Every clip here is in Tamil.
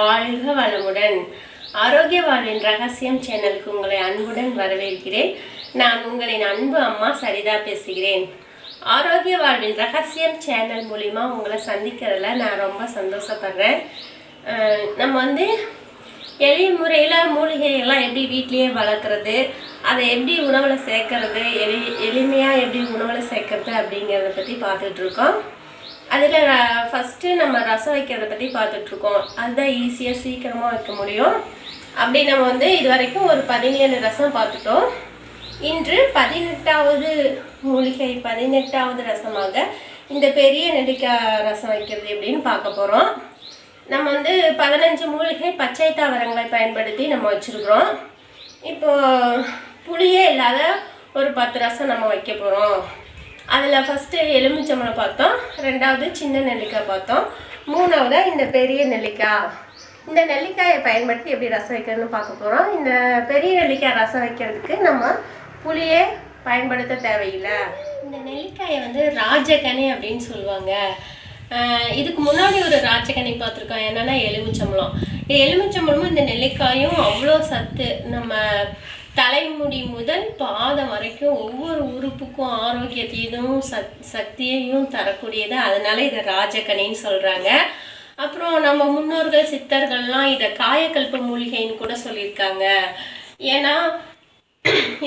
வாழ்க வளமுடன் ஆரோக்கிய வாழ்வின் ரகசியம் சேனலுக்கு உங்களை அன்புடன் வரவேற்கிறேன். நான் உங்களின் அன்பு அம்மா சரிதா பேசுகிறேன். ஆரோக்கிய வாழ்வின் ரகசியம் சேனல் மூலிமா உங்களை சந்திக்கிறதுல நான் ரொம்ப சந்தோஷப்படுறேன். நம்ம வந்து எளிய முறையில் மூலிகையெல்லாம் எப்படி வீட்லேயே வளர்க்குறது அதை எப்படி உணவில் சேர்க்கறது எளி எளிமையாக எப்படி உணவில் சேர்க்கறது அப்படிங்கிறத பற்றி பார்த்துட்ருக்கோம் அதில் ஃபஸ்ட்டு நம்ம ரசம் வைக்கிறத பற்றி பார்த்துட்ருக்கோம் அதுதான் ஈஸியாக சீக்கிரமாக வைக்க முடியும். அப்படி நம்ம வந்து இது வரைக்கும் ஒரு பதினேழு ரசம் பார்த்துட்டோம் இன்று பதினெட்டாவது மூலிகை பதினெட்டாவது ரசமாக இந்த பெரிய நெல்லிக்காய் ரசம் வைக்கிறது எப்படின்னு பார்க்க போகிறோம் நம்ம வந்து பதினஞ்சு மூலிகை பச்சை தாவரங்களை பயன்படுத்தி நம்ம வச்சுருக்குறோம். இப்போ புளியே இல்லாத ஒரு பத்து ரசம் நம்ம வைக்க போகிறோம் அதில் ஃபஸ்ட்டு எலுமிச்சம்பழம் பார்த்தோம். ரெண்டாவது சின்ன நெல்லிக்காய் பார்த்தோம். மூணாவதாக இந்த பெரிய நெல்லிக்காய். இந்த நெல்லிக்காயை பயன்படுத்தி எப்படி ரசம் வைக்கிறதுன்னு பார்க்க போகிறோம் இந்த பெரிய நெல்லிக்காய் ரசம் வைக்கிறதுக்கு நம்ம புளியே பயன்படுத்த தேவையில்லை. இந்த நெல்லிக்காயை வந்து ராஜகனி அப்படின்னு சொல்லுவாங்க. இதுக்கு முன்னாடி ஒரு ராஜகனி பார்த்துருக்கோம். என்னன்னா எலுமிச்சம்பழம். எலுமிச்சம்பழமும் இந்த நெல்லிக்காயும் அவ்வளோ சத்து. நம்ம தலைமுடி முதல் பாதம் வரைக்கும் ஒவ்வொரு உறுப்புக்கும் ஆரோக்கியத்தையும் சக் சக்தியையும் தரக்கூடியது. அதனால் இதை ராஜகனின்னு சொல்கிறாங்க அப்புறம் நம்ம முன்னோர்கள் சித்தர்கள்லாம் இதை காயக்கல்ப மூலிகைன்னு கூட சொல்லியிருக்காங்க. ஏன்னா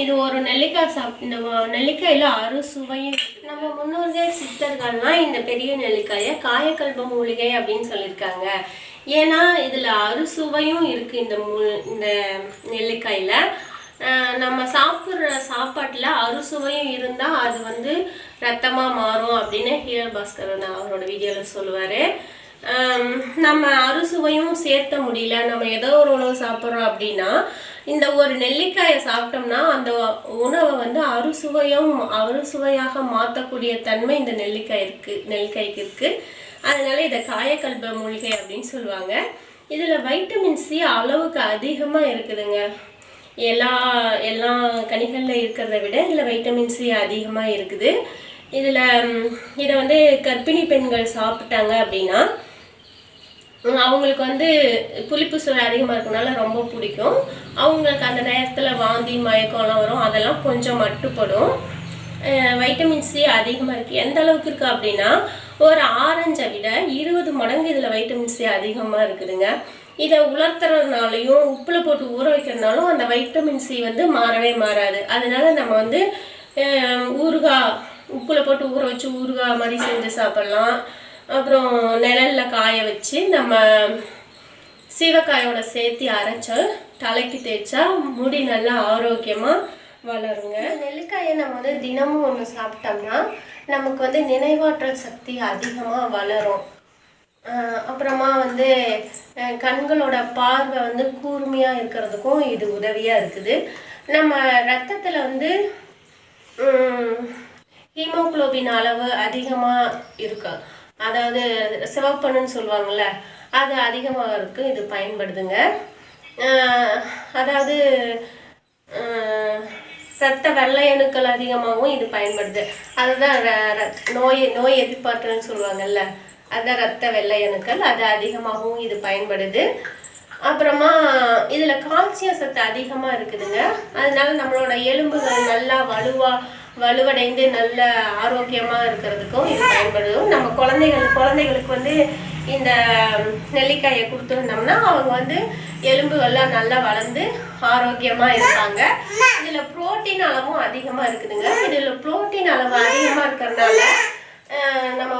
இது ஒரு நெல்லிக்காய் சாப் இந்த நெல்லிக்காயில் நெல்லிக்காயில அறுசுவையும் நம்ம முன்னோர்கள் சித்தர்கள்லாம் இந்த பெரிய நெல்லிக்காயை காயக்கல்ப மூலிகை அப்படின்னு சொல்லியிருக்காங்க. ஏன்னா இதில் அறுசுவையும் இருக்குது இந்த மூ இந்த நெல்லிக்காயில். நம்ம சாப்பிட்ற சாப்பாட்டில் அறுசுவையும் இருந்தால் அது வந்து ரத்தமாக மாறும் அப்படின்னு ஹீரல் பாஸ்கரன் அவரோட வீடியோவில் சொல்லுவார். நம்ம அறுசுவையும் சேர்த்த முடியல. நம்ம ஏதோ ஒரு உணவு சாப்பிட்றோம் அப்படின்னா இந்த ஒரு நெல்லிக்காயை சாப்பிட்டோம்னா அந்த உணவை வந்து அறுசுவையும் அறுசுவையாக மாற்றக்கூடிய தன்மை இந்த நெல்லிக்காய் இருக்குது நெல்லிக்காய்க்கு இருக்குது அதனால இதை காயக்கல்ப மூலிகை அப்படின்னு சொல்லுவாங்க. இதில் வைட்டமின் சி அளவுக்கு அதிகமாக இருக்குதுங்க. எல்லா எல்லா கனிகளில் இருக்கிறத விட இதில் வைட்டமின் சி அதிகமாக இருக்குது. இதில் இதை வந்து கர்ப்பிணி பெண்கள் சாப்பிட்டாங்க அப்படின்னா அவங்களுக்கு வந்து புளிப்பு சுவை அதிகமாக இருக்கனால ரொம்ப பிடிக்கும். அவங்களுக்கு அந்த நேரத்தில் வாந்தி மயக்கம்லாம் வரும். அதெல்லாம் கொஞ்சம் மட்டுப்படும். வைட்டமின் சி அதிகமாக இருக்குது எந்த அளவுக்கு இருக்குது அப்படின்னா ஒரு ஆரஞ்சை விட இருபது மடங்கு இதில் வைட்டமின் சி அதிகமாக இருக்குதுங்க. இதை உலர்த்துறதுனாலையும் உப்பில் போட்டு ஊற வைக்கிறதுனாலும் அந்த வைட்டமின் சி வந்து மாறவே மாறாது. அதனால நம்ம வந்து ஊறுகாய் உப்பில் போட்டு ஊற வச்சு ஊறுகாய் மாதிரி செஞ்சு சாப்பிட்லாம். அப்புறம் நிழலில் காய வச்சு நம்ம சீவக்காயோட சேர்த்து அரைச்சா தலைக்கு தேய்ச்சா முடி நல்லா ஆரோக்கியமாக வளருங்க. நெல்லிக்காயை நம்ம வந்து தினமும் ஒன்று சாப்பிட்டோம்னா நமக்கு வந்து நினைவாற்றல் சக்தி அதிகமாக வளரும். அப்புறமா வந்து கண்களோட பார்வை வந்து கூர்மையாக இருக்கிறதுக்கும் இது உதவியாக இருக்குது. நம்ம ரத்தத்தில் வந்து ஹீமோகுளோபின் அளவு அதிகமாக இருக்கு. அதாவது சிவப்பணுன்னு சொல்லுவாங்கள்ல அது அதிகமாக இது பயன்படுதுங்க. அதாவது ரத்த வெள்ளை அணுக்கள் அதிகமாகவும் இது பயன்படுது. அதுதான் ர- நோய் நோய் எதிர்ப்பாற்றல்னு சொல்லுவாங்கல்ல. அதுதான் ரத்த வெள்ளை அணுக்கள் அது அதிகமாகவும் இது பயன்படுது. அப்புறமா இதில் கால்சியம் சத்து அதிகமாக இருக்குதுங்க. அதனால நம்மளோட எலும்புகள் நல்லா வலுவாக வலுவடைந்து நல்ல ஆரோக்கியமாக இருக்கிறதுக்கும் இது பயன்படுதும் நம்ம குழந்தைகள் குழந்தைகளுக்கு வந்து இந்த நெல்லிக்காயை கொடுத்துருந்தோம்னா அவங்க வந்து எலும்புகள்லாம் நல்லா வளர்ந்து ஆரோக்கியமாக இருப்பாங்க. இதில் புரோட்டீன் அளவும் அதிகமாக இருக்குதுங்க. இதில் புரோட்டீன் அளவு அதிகமாக இருக்கிறதுனால நம்ம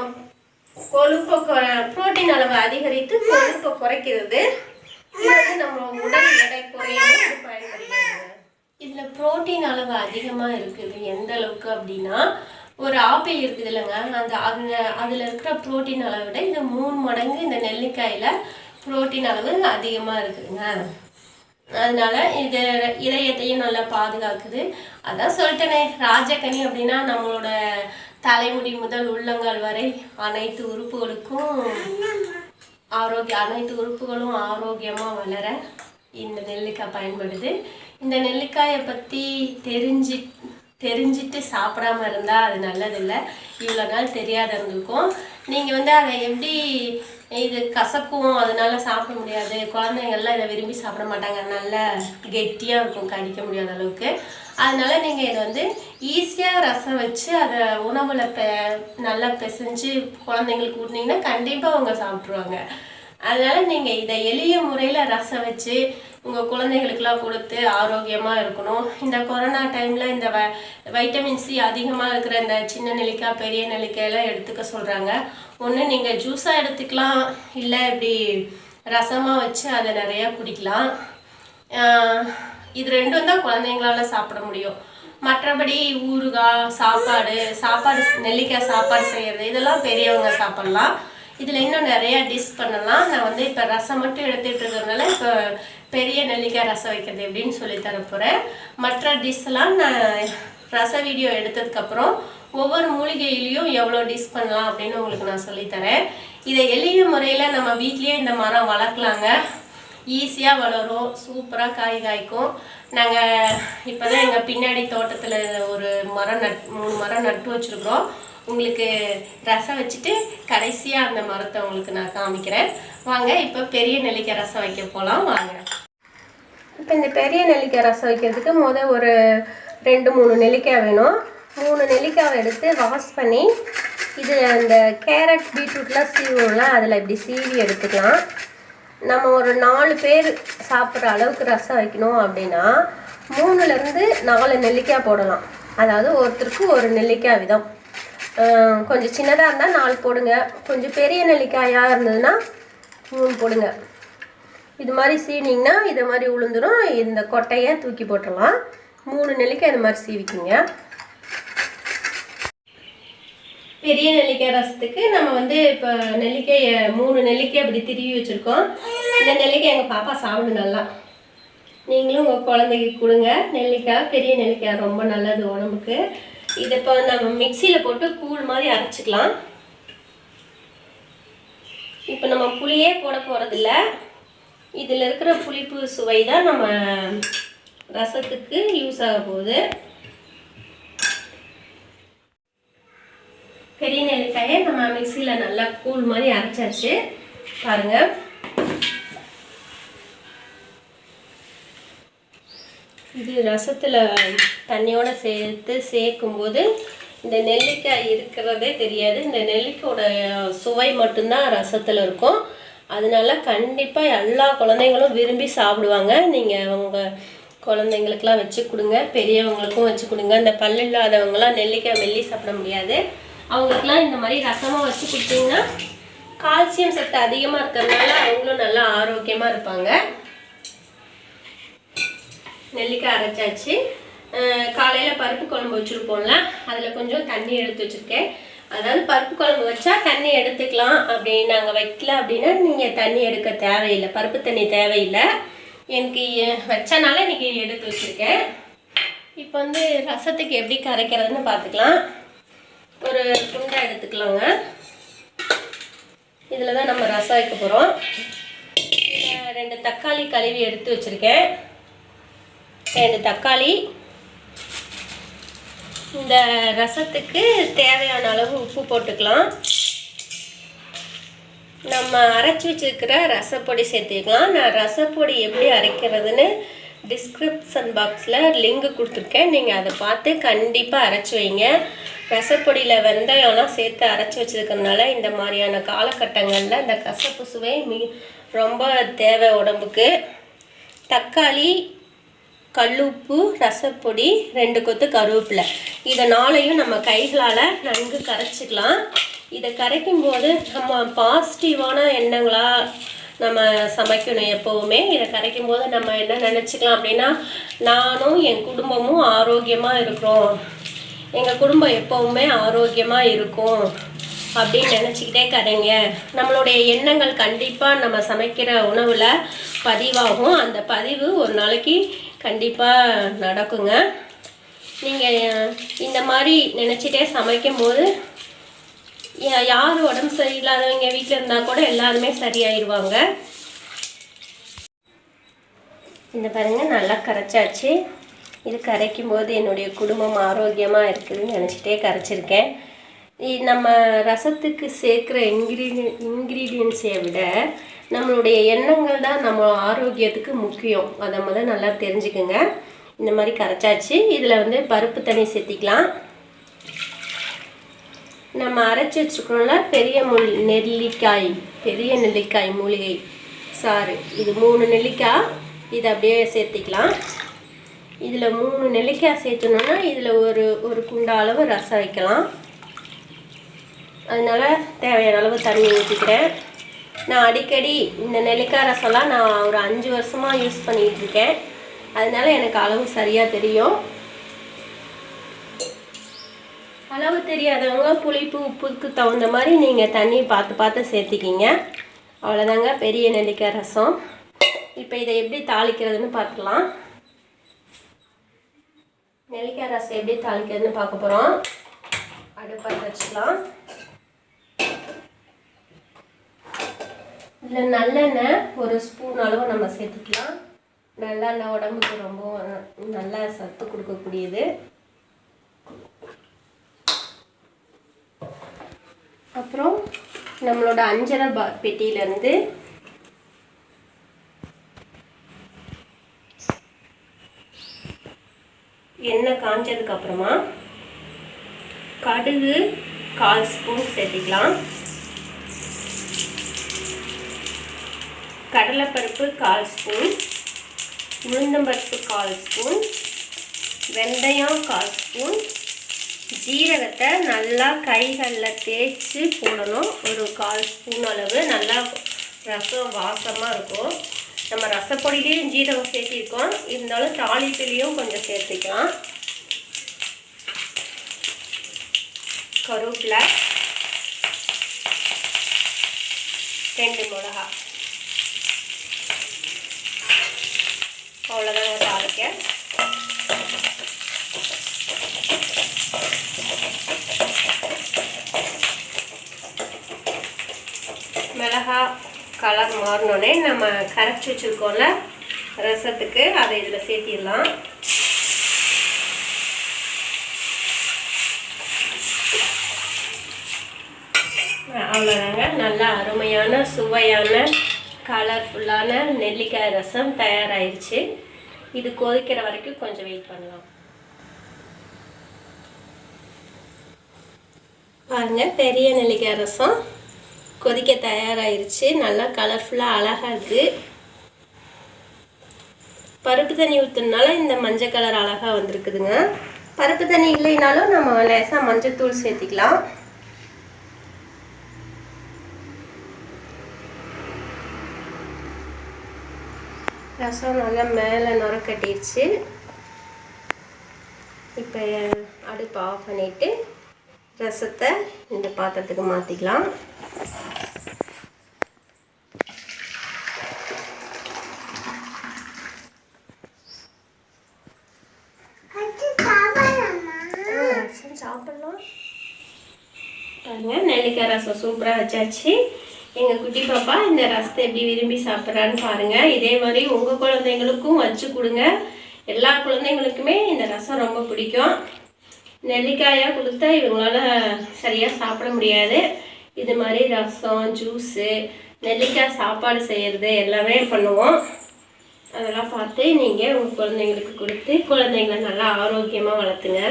கொழுப்பை புரோட்டீன் அளவு அதிகரித்து கொழுப்பை குறைக்கிறது. இது வந்து நம்ம உடல் எடை குறையவும் பயன்படுகிறது. இதில் புரோட்டீன் அளவு அதிகமாக இருக்குது. எந்த அளவுக்கு அப்படின்னா ஒரு ஆப்பிள் இருக்குது இல்லைங்க. அந்த அதில் அதில் இருக்கிற புரோட்டீன் அளவை விட இது மூணு மடங்கு இந்த நெல்லிக்காயில் புரோட்டீன் அளவு அதிகமாக இருக்குதுங்க. அதனால இது இதயத்தையும் நல்லா பாதுகாக்குது. அதான் சொல்லிட்டேனே ராஜகனி அப்படின்னா நம்மளோட தலைமுடி முதல் உள்ளங்கால் வரை அனைத்து உறுப்புகளுக்கும் ஆரோக்கிய அனைத்து உறுப்புகளும் ஆரோக்கியமாக வளர இந்த நெல்லிக்காய் பயன்படுது. இந்த நெல்லிக்காயை பற்றி தெரிஞ்சு தெரிஞ்சிட்டு சாப்பிடாம இருந்தால் அது நல்லதில்லை. இவ்வளோ நாள் தெரியாத இருந்திருக்கும் நீங்கள் வந்து அதை எப்படி இது கசக்கும் அதனால சாப்பிட முடியாது. குழந்தைங்கள்லாம் இதை விரும்பி சாப்பிட மாட்டாங்க. நல்ல கெட்டியாக இருக்கும். கடிக்க முடியாத அளவுக்கு. அதனால நீங்கள் இதை வந்து ஈஸியாக ரசம் வச்சு அதை உணவில் பெ நல்லா பிசைஞ்சு குழந்தைங்களுக்கு ஊட்டினீங்கன்னா கண்டிப்பாக அவங்க சாப்பிட்ருவாங்க அதனால் நீங்கள் இதை எளிய முறையில் ரசம் வச்சு உங்கள் குழந்தைகளுக்கெல்லாம் கொடுத்து ஆரோக்கியமாக இருக்கணும். இந்த கொரோனா டைமில் இந்த வ வைட்டமின் சி அதிகமாக இருக்கிற இந்த சின்ன நெல்லிக்காய் பெரிய நெல்லிக்காயெல்லாம் எடுத்துக்க சொல்கிறாங்க ஒன்று நீங்கள் ஜூஸாக எடுத்துக்கலாம். இல்லை இப்படி ரசமாக வச்சு அதை நிறையா குடிக்கலாம். இது ரெண்டும் தான் குழந்தைங்களால சாப்பிட முடியும். மற்றபடி ஊறுகாய் சாப்பாடு சாப்பாடு நெல்லிக்காய் சாப்பாடு செய்கிறது இதெல்லாம் பெரியவங்க சாப்பிட்லாம். இதில் இன்னும் நிறையா டிஷ் பண்ணலாம். நான் வந்து இப்போ ரசம் மட்டும் எடுத்துகிட்டு இருக்கிறதுனால இப்போ பெரிய நெல்லிக்காய் ரசம் வைக்கிறது எப்படின்னு சொல்லி தர போகிறேன் மற்ற டிஷ்லாம் நான் ரச வீடியோ எடுத்ததுக்கப்புறம் ஒவ்வொரு மூலிகையிலையும் எவ்வளோ டிஷ் பண்ணலாம் அப்படின்னு உங்களுக்கு நான் சொல்லித்தரேன் இதை எளிய முறையில் நம்ம வீட்லேயே இந்த மரம் வளர்க்கலாங்க. ஈஸியாக வளரும் சூப்பராக காய் காய்க்கும். நாங்கள் இப்போ தான் எங்கள் பின்னாடி தோட்டத்தில் ஒரு மரம் நட் மூணு மரம் நட்டு வச்சுருக்குறோம். உங்களுக்கு ரசம் வச்சுட்டு கடைசியாக அந்த மரத்தை உங்களுக்கு நான் காமிக்கிறேன். வாங்க இப்போ பெரிய நெல்லிக்காய் ரசம் வைக்க போகலாம் வாங்க. இப்போ இந்த பெரிய நெல்லிக்காய் ரசம் வைக்கிறதுக்கு முத ஒரு ரெண்டு மூணு நெல்லிக்காய் வேணும். மூணு நெல்லிக்காவை எடுத்து வாஷ் பண்ணி இது அந்த கேரட் பீட்ரூட்லாம் சீவும்லாம் அதில் இப்படி சீவி எடுத்துக்கலாம். நம்ம ஒரு நாலு பேர் சாப்பிட்ற அளவுக்கு ரசம் வைக்கணும் அப்படின்னா மூணுலேருந்து நாலு நெல்லிக்காய் போடலாம். அதாவது ஒருத்தருக்கு ஒரு நெல்லிக்காய் விதம். கொஞ்சம் சின்னதாக இருந்தால் நாலு போடுங்க. கொஞ்சம் பெரிய நெல்லிக்காயாக இருந்ததுன்னா மூணு போடுங்க. இது மாதிரி சீனிங்கன்னா இது மாதிரி உளுந்துடும் இந்த கொட்டையை தூக்கி போட்டுடலாம். மூணு நெல்லிக்காய் இது மாதிரி சீவிக்குங்க. பெரிய நெல்லிக்காய் ரசத்துக்கு நம்ம வந்து இப்போ நெல்லிக்காயை மூணு நெல்லிக்காய் அப்படி திருவி வச்சுருக்கோம். இந்த நெல்லிக்காய் எங்கள் பாப்பா சாப்பிடும் நல்லா. நீங்களும் உங்கள் குழந்தைக்கு கொடுங்க. நெல்லிக்காய் பெரிய நெல்லிக்காய் ரொம்ப நல்லது உடம்புக்கு. இதை இப்போ நம்ம மிக்சியில் போட்டு கூழ் மாதிரி அரைச்சிக்கலாம். இப்போ நம்ம புளியே போட போகிறதில்ல இதில் இருக்கிற புளிப்பு சுவை தான் நம்ம ரசத்துக்கு யூஸ் ஆக போகுது. பெரிய நெல்லிக்காயை நம்ம மிக்சியில் நல்லா கூழ் மாதிரி அரைச்சாச்சு. பாருங்கள் இது ரசத்தில் தண்ணியோடு சேர்த்து சேர்க்கும்போது இந்த நெல்லிக்காய் இருக்கிறதே தெரியாது. இந்த நெல்லிக்காயோட சுவை மட்டும்தான் ரசத்தில் இருக்கும். அதனால கண்டிப்பாக எல்லா குழந்தைங்களும் விரும்பி சாப்பிடுவாங்க. நீங்கள் உங்கள் குழந்தைங்களுக்கெல்லாம் வச்சு கொடுங்க பெரியவங்களுக்கும் வச்சு கொடுங்க. இந்த பல்லு இல்லாதவங்களாம் நெல்லிக்காய் மெல்லி சாப்பிட முடியாது. அவங்களுக்குலாம் இந்த மாதிரி ரசமாக வச்சு கொடுத்தீங்கன்னா கால்சியம் சத்து அதிகமாக இருக்கிறதுனால அவங்களும் நல்லா ஆரோக்கியமாக இருப்பாங்க. நெல்லிக்காய் அரைச்சாச்சு. காலையில் பருப்பு குழம்பு வச்சுருப்போம்ல அதில் கொஞ்சம் தண்ணி எடுத்து வச்சுருக்கேன். அதாவது பருப்பு குழம்பு வச்சா தண்ணி எடுத்துக்கலாம் அப்படி நாங்கள் வைக்கல அப்படின்னா நீங்கள் தண்ணி எடுக்க தேவையில்லை. பருப்பு தண்ணி தேவையில்லை. எனக்கு எ- வச்சனால இன்றைக்கி எடுத்து வச்சுருக்கேன். இப்போ வந்து ரசத்துக்கு எப்படி கரைக்கிறதுன்னு பார்த்துக்கலாம். ஒரு துண்டை எடுத்துக்கலாங்க. இதில் தான் நம்ம ரசம் வைக்க போகிறோம் ரெண்டு தக்காளி கழுவி எடுத்து வச்சுருக்கேன். ரெண்டு தக்காளி. இந்த ரசத்துக்கு தேவையான அளவு உப்பு போட்டுக்கலாம். நம்ம அரைச்சி வச்சிருக்கிற ரசப்பொடி சேர்த்துக்கலாம். நான் ரசப்பொடி எப்படி அரைக்கிறதுன்னு டிஸ்கிரிப்ஷன் பாக்ஸில் லிங்க் கொடுத்துருக்கேன். நீங்கள் அதை பார்த்து கண்டிப்பாக அரைச்சி வைங்க. ரசப்பொடியில் வெந்தயம்லாம் சேர்த்து அரைச்சி வச்சிருக்கறதுனால இந்த மாதிரியான காலகட்டங்களில் இந்த கசப்பு சுவை மி ரொம்ப தேவை உடம்புக்கு. தக்காளி கல்லுப்பு ரசப்பொடி ரெண்டு கொத்து கருவேப்பிலை. இதை நாளையும் நம்ம கைகளால் நன்கு கரைச்சிக்கலாம். இதை கரைக்கும் போது நம்ம பாசிட்டிவான எண்ணங்களா நம்ம சமைக்கணும் எப்போவுமே. இதை கரைக்கும் போது நம்ம என்ன நினச்சிக்கலாம் அப்படின்னா நானும் என் குடும்பமும் ஆரோக்கியமாக இருக்கிறோம். எங்கள் குடும்பம் எப்போவுமே ஆரோக்கியமாக இருக்கும் அப்படின்னு நினச்சிக்கிட்டே கரைங்க நம்மளுடைய எண்ணங்கள் கண்டிப்பாக நம்ம சமைக்கிற உணவில் பதிவாகும். அந்த பதிவு ஒரு நாளைக்கு கண்டிப்பாக நடக்குங்க. நீங்கள் இந்த மாதிரி நினச்சிட்டே சமைக்கும் போது யார் உடம்பு சரியில்லாதவங்க வீட்டில் இருந்தால் கூட எல்லாருமே சரியாயிருவாங்க. இந்த பாருங்க நல்லா கரைச்சாச்சு. இது கரைக்கும் போது என்னுடைய குடும்பம் ஆரோக்கியமாக இருக்குதுன்னு நினச்சிட்டே கரைச்சிருக்கேன். நம்ம ரசத்துக்கு சேர்க்குற இன்க்ரீடியன் இன்க்ரீடியன்ஸை விட நம்மளுடைய எண்ணங்கள் தான் நம்ம ஆரோக்கியத்துக்கு முக்கியம். அதை முதல்ல நல்லா தெரிஞ்சுக்குங்க. இந்த மாதிரி கரைச்சாச்சு. இதில் வந்து பருப்பு தண்ணி சேர்த்திக்கலாம். நம்ம அரைச்சி வச்சுருக்கோம்ல பெரிய முள் நெல்லிக்காய் பெரிய நெல்லிக்காய் மூலிகை சாறு. இது மூணு நெல்லிக்காய். இதை அப்படியே சேர்த்திக்கலாம். இதில் மூணு நெல்லிக்காய் சேர்த்தணுன்னா இதில் ஒரு ஒரு குண்டா அளவு ரசம் வைக்கலாம். அதனால் தேவையான அளவு தண்ணி ஊற்றிக்கிறேன். நான் அடிக்கடி இந்த நெல்லிக்காய் ரசம்லாம் நான் ஒரு அஞ்சு வருஷமாக யூஸ் பண்ணிகிட்டு இருக்கேன் எனக்கு அளவு சரியாக தெரியும். அளவு தெரியாதவங்க புளிப்பு உப்புக்கு தகுந்த மாதிரி நீங்கள் தண்ணி பார்த்து பார்த்து சேர்த்திக்கிங்க. அவ்வளோதாங்க பெரிய நெல்லிக்காய் ரசம். இப்போ இதை எப்படி தாளிக்கிறதுன்னு பார்க்கலாம் நெல்லிக்காய் ரசம் எப்படி தாளிக்கிறதுன்னு பார்க்க போகிறோம் அடுப்பாக வச்சுக்கலாம். இதில் நல்லெண்ணெய் ஒரு ஸ்பூன் அளவு நம்ம சேர்த்துக்கலாம். நல்லெண்ணெய் உடம்புக்கு ரொம்ப நல்லா சத்து கொடுக்கக்கூடியது. அப்புறம் நம்மளோட அஞ்சரை பா பெட்டியிலேருந்து எண்ணெய் காஞ்சதுக்கு அப்புறமா கடுகு கால் ஸ்பூன் சேர்த்திக்கலாம். கடலைப்பருப்பு கால் ஸ்பூன் உளுந்தம்பருப்பு கால் ஸ்பூன் வெந்தயம் கால் ஸ்பூன். ஜீரகத்தை நல்லா கைகளில் தேய்ச்சி போடணும். ஒரு கால் ஸ்பூன் அளவு. நல்லா ரசம் வாசமாக இருக்கும். நம்ம ரசப்பொடியிலையும் ஜீரகம் சேர்த்திருக்கோம். இருந்தாலும் தாளிப்பிலையும் கொஞ்சம் சேர்த்துக்கலாம். கருவேப்பிலை ரெண்டு மிளகா அவ்வளோதாங்க தாளிக்க மிளகா கலர் மாறினோடனே நம்ம கரைச்சி வச்சுருக்கோம்ல ரசத்துக்கு அதை இதில் சேர்த்திடலாம். அவ்வளோதாங்க நல்லா அருமையான சுவையான கலர்ஃபுல்லான நெல்லிக்காய் ரசம் தயாராகிடுச்சு இது கொதிக்கிற வரைக்கும் கொஞ்சம் வெயிட் பண்ணலாம். பாருங்க பெரிய நெல்லிக்காய் ரசம் கொதிக்க தயாராகிருச்சு நல்லா கலர்ஃபுல்லாக அழகாக இருக்குது பருப்பு தண்ணி ஊற்றுனால இந்த மஞ்சள் கலர் அழகாக வந்திருக்குதுங்க. பருப்பு தண்ணி இல்லைனாலும் நம்ம லேசாக மஞ்சள் சேர்த்திக்கலாம். ரசம் நல்லா மேலே நுர கட்டிடுச்சு இப்போ அடுப்பு ஆஃப் பண்ணிவிட்டு ரசத்தை இந்த பாத்திரத்துக்கு மாற்றிக்கலாம் சாப்பிடலாம்? நெல்லிக்காய் ரசம் சூப்பராக வச்சாச்சு. எங்கள் குட்டி பாப்பா இந்த ரசத்தை எப்படி விரும்பி சாப்பிட்றான்னு பாருங்கள் இதே மாதிரி உங்கள் குழந்தைங்களுக்கும் வச்சு கொடுங்க. எல்லா குழந்தைங்களுக்குமே இந்த ரசம் ரொம்ப பிடிக்கும். நெல்லிக்காயாக கொடுத்தா இவங்களால சரியாக சாப்பிட முடியாது. இது மாதிரி ரசம் ஜூஸு நெல்லிக்காய் சாப்பாடு செய்கிறது எல்லாமே பண்ணுவோம். அதெல்லாம் பார்த்து நீங்கள் உங்கள் குழந்தைங்களுக்கு கொடுத்து குழந்தைங்கள நல்லா ஆரோக்கியமாக வளர்த்துங்க.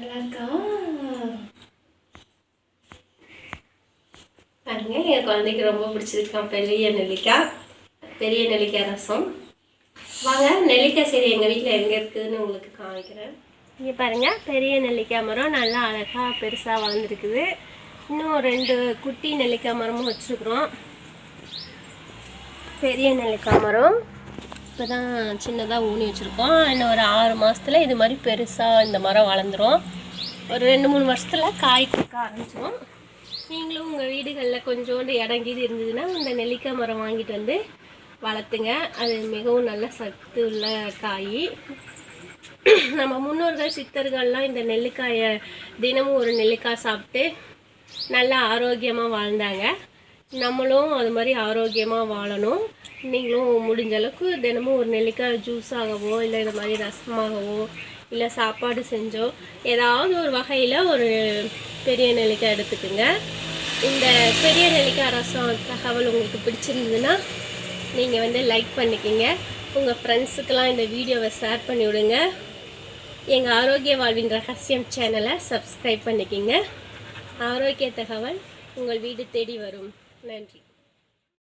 நல்லா இருக்கா பாருங்க என் குழந்தைக்கு ரொம்ப பிடிச்சிருக்கான் பெரிய நெல்லிக்காய் பெரிய நெல்லிக்காய் ரசம். வாங்க நெல்லிக்காய் செடி எங்கள் வீட்டில் எங்கே இருக்குதுன்னு உங்களுக்கு காமிக்கிறேன். இங்கே பாருங்கள் பெரிய நெல்லிக்காய் மரம் நல்லா அழகாக பெருசாக வளர்ந்துருக்குது. இன்னும் ரெண்டு குட்டி நெல்லிக்காய் மரமும் வச்சுருக்குறோம். பெரிய நெல்லிக்காய் மரம். இப்போ தான் சின்னதாக ஊனி வச்சுருக்கோம். இன்னும் ஒரு ஆறு மாதத்துல இது மாதிரி பெருசாக இந்த மரம் வளர்ந்துடும் ஒரு ரெண்டு மூணு வருஷத்தில் காய் கொடுக்க ஆரம்பிச்சிடும் நீங்களும் உங்கள் வீடுகளில் கொஞ்சோண்டு இடம் கீது இருந்ததுன்னா இந்த நெல்லிக்காய் மரம் வாங்கிட்டு வந்து வளர்த்துங்க. அது மிகவும் நல்ல சத்து உள்ள காய். நம்ம முன்னோர்கள் சித்தர்கள்லாம் இந்த நெல்லிக்காயை தினமும் ஒரு நெல்லிக்காய் சாப்பிட்டு நல்லா ஆரோக்கியமாக வாழ்ந்தாங்க. நம்மளும் அது மாதிரி ஆரோக்கியமாக வாழணும். நீங்களும் முடிஞ்ச அளவுக்கு தினமும் ஒரு நெல்லிக்காய் ஜூஸாகவோ இல்லை இந்த மாதிரி ரசமாகவோ இல்லை சாப்பாடு செஞ்சோ ஏதாவது ஒரு வகையில் ஒரு பெரிய நெல்லிக்காய் எடுத்துக்கோங்க. இந்த பெரிய நெல்லிக்காய் ரசம் தகவல் உங்களுக்கு பிடிச்சிருந்ததுன்னா நீங்கள் வந்து லைக் பண்ணிக்கிங்க. உங்கள் ஃப்ரெண்ட்ஸுக்கெல்லாம் இந்த வீடியோவை ஷேர் பண்ணி விடுங்க. எங்கள் ஆரோக்கிய வாழ்வின் ரகசியம் சேனலை சப்ஸ்கிரைப் பண்ணிக்கிங்க. ஆரோக்கிய தகவல் உங்கள் வீடு தேடி வரும். நன்றி.